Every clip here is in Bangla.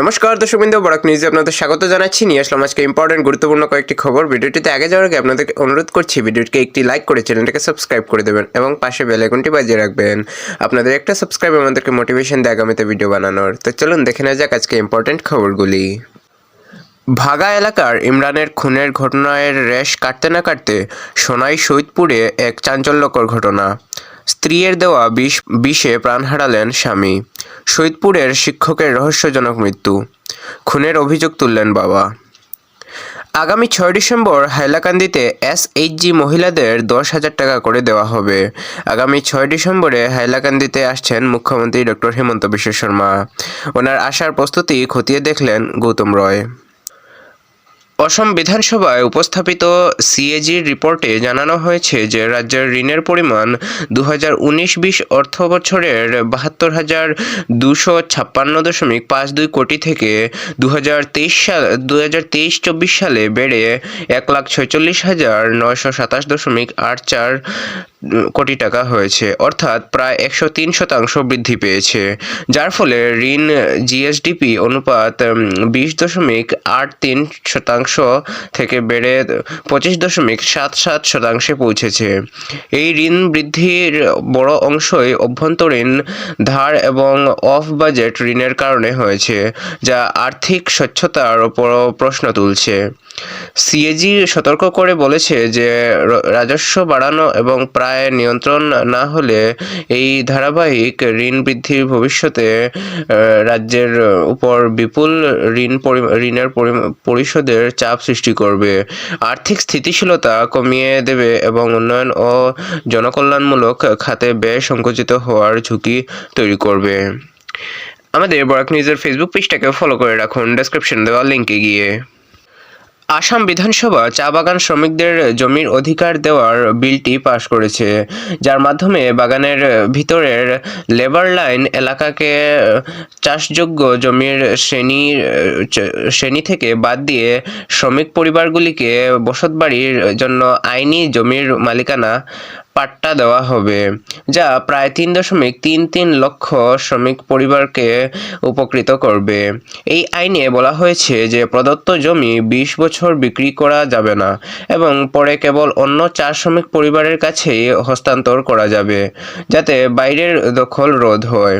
নমস্কার, দর্শকবৃন্দ, বরাক নিউজে আপনাদের স্বাগত জানাচ্ছি। নিয়ে আসলাম আজকে ইম্পর্টেন্ট গুরুত্বপূর্ণ কয়েকটি খবর। ভিডিওটিতে আগে যাওয়ার আগে আপনাদেরকে অনুরোধ করছি, ভিডিওটিকে একটি লাইক করে চ্যানেলটাকে সাবস্ক্রাইব করে দেবেন এবং পাশে বেল আইকনটি বাজিয়ে রাখবেন। আপনাদের একটা সাবস্ক্রাইব আমাদেরকে মোটিভেশন দেয় আগামীতে ভিডিও বানানোর। তো চলুন দেখে নেওয়া যাক আজকে ইম্পর্টেন্ট খবরগুলি। ভাগা এলাকার ইমরানের খুনের ঘটনায় রেশ কাটতে না কাটতে সোনাই শহীদপুরে এক চাঞ্চল্যকর ঘটনা। স্ত্রীর দেওয়া বিষ বিষে প্রাণ হারালেন স্বামী। শহীদপুরের শিক্ষকের রহস্যজনক মৃত্যু। খুনের অভিযোগ তুললেন বাবা। আগামী ছয় ডিসেম্বর হাইলাকান্দিতে এসএইচজি মহিলাদের দশ হাজার টাকা করে দেওয়া হবে। আগামী ছয় ডিসেম্বরে হাইলাকান্দিতে আসছেন মুখ্যমন্ত্রী ডক্টর হেমন্ত বিশ্ব শর্মা। ওনার আসার প্রস্তুতি খতিয়ে দেখলেন গৌতম রয়। অসম বিধানসভায় উপস্থাপিত সিএজির রিপোর্টে জানানো হয়েছে যে রাজ্যের ঋণের পরিমাণ দু হাজার উনিশ বিশ অর্থ বছরের বাহাত্তর হাজার দুশো ছাপ্পান্ন দশমিক পাঁচ দুই কোটি থেকে দু হাজার তেইশ সাল দু হাজার তেইশ চব্বিশ সালে বেড়ে এক লাখ ছয়চল্লিশ হাজার নয়শো সাতাশ দশমিক আট চার কোটি টাকা হয়েছে, অর্থাৎ প্রায় একশো তিন শতাংশ বৃদ্ধি পেয়েছে। যার ফলে ঋণ জিএসডিপি অনুপাত বিশ দশমিক আট তিন শতাংশ থেকে বেড়ে পঁচিশ দশমিক সাত সাত শতাংশে পৌঁছেছে। এই ঋণ বৃদ্ধির বড় অংশই অভ্যন্তরীণ ধার এবং অফ বাজেট ঋণের কারণে হয়েছে, যা আর্থিক স্বচ্ছতার ওপর প্রশ্ন তুলছে। সিএজি সতর্ক করে বলেছে যে রাজস্ব বাড়ানো এবং প্রায় নিয়ন্ত্রণ না হলে এই ধারাবাহিক ঋণ বৃদ্ধির ভবিষ্যতে রাজ্যের উপর বিপুল ঋণ ঋণের পরি- পরিশোধের চাপ সৃষ্টি করবে। আর্থিক স্থিতিশীলতা কমিয়ে দেবে এবং উন্নয়ন ও জনকল্যাণমূলক খাতে ব্যয় সংকুচিত হওয়ার ঝুঁকি তৈরি করবে। আমাদের বরাক নিউজের ফেসবুক পেজটাকে ফলো করে রাখুন। ডেসক্রিপশন দেওয়া লিঙ্কে গিয়ে। আসাম বিধানসভা চা বাগান শ্রমিকদের জমির অধিকার দেওয়ার বিলটি পাশ করেছে। যার মাধ্যমে বাগানের ভিতরের লেবার লাইন এলাকাকে চাষযোগ্য জমির শ্রেণি শ্রেণি থেকে বাদ দিয়ে শ্রমিক পরিবারগুলিকে বসতবাড়ির জন্য আইনি জমির মালিকানা পাট্টা দেওয়া হবে, যা প্রায় তিন দশমিক তিন তিন লক্ষ শ্রমিক পরিবারকে উপকৃত করবে। এই আইনে বলা হয়েছে যে প্রদত্ত জমি বিশ বছর বিক্রি করা যাবে না এবং পরে কেবল অন্য চার শ্রমিক পরিবারের কাছেই হস্তান্তর করা যাবে, যাতে বাইরের দখল রোধ হয়।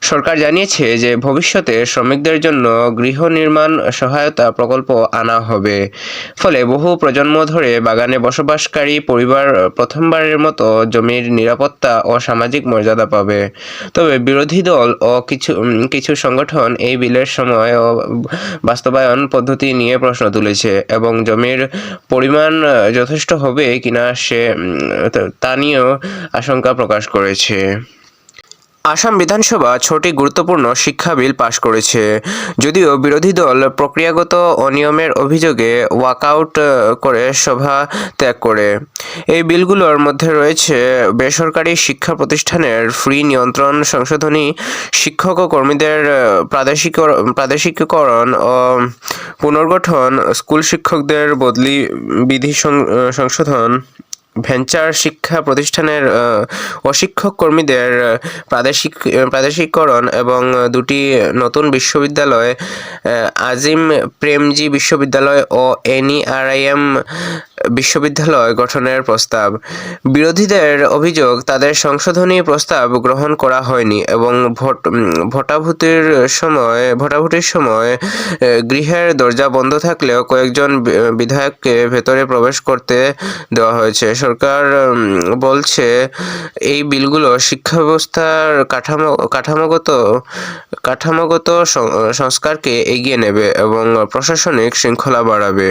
সরকার জানিয়েছে যে ভবিষ্যতে শ্রমিকদের জন্য গৃহ নির্মাণ সহায়তা প্রকল্প আনা হবে। ফলে বহু প্রজন্ম ধরে বাগানে বসবাসকারী পরিবার প্রথমবারের মতো জমির নিরাপত্তা ও সামাজিক মর্যাদা পাবে। তবে বিরোধী দল ও কিছু কিছু সংগঠন এই বিলের সময় ও বাস্তবায়ন পদ্ধতি নিয়ে প্রশ্ন তুলেছে এবং জমির পরিমাণ যথেষ্ট হবে কিনা সে তা- নিয়েও আশঙ্কা প্রকাশ করেছে। আসাম বিধানসভা ছটি গুরুত্বপূর্ণ শিক্ষা বিল পাশ করেছে। যদিও বিরোধী দল প্রক্রিয়াগত অনিয়মের অভিযোগে ওয়াকআউট করে সভা ত্যাগ করে। এই বিলগুলোর মধ্যে রয়েছে বেসরকারি শিক্ষা প্রতিষ্ঠানের ফ্রি নিয়ন্ত্রণ সংশোধনী, শিক্ষক ও কর্মীদের প্রাদেশিক প্রাদেশিকীকরণ ও পুনর্গঠন, স্কুল শিক্ষকদের বদলি, বিধি সংশোধন। ভেঞ্চার শিক্ষা প্রতিষ্ঠানের অশিক্ষক কর্মীদের প্রাদেশিক প্রাদেশিককরণ এবং দুটি নতুন বিশ্ববিদ্যালয় আজিম প্রেমজি বিশ্ববিদ্যালয় ও এনইআরআইএম বিশ্ববিদ্যালয় গঠনের প্রস্তাব। বিরোধীদের অভিযোগ, তাদের সংশোধনী প্রস্তাব গ্রহণ করা হয়নি এবং ভোট ভোটাভুতির সময় ভোটাভুটির সময় গৃহের দরজা বন্ধ থাকলেও কয়েকজন বিধায়ককে ভেতরে প্রবেশ করতে দেওয়া হয়েছে। সরকার বলছে, এই বিলগুলো শিক্ষা ব্যবস্থার কাঠামো, কাঠামোগত কাঠামোগত সংস্কারকে এগিয়ে নেবে এবং প্রশাসনিক শৃঙ্খলা বাড়াবে।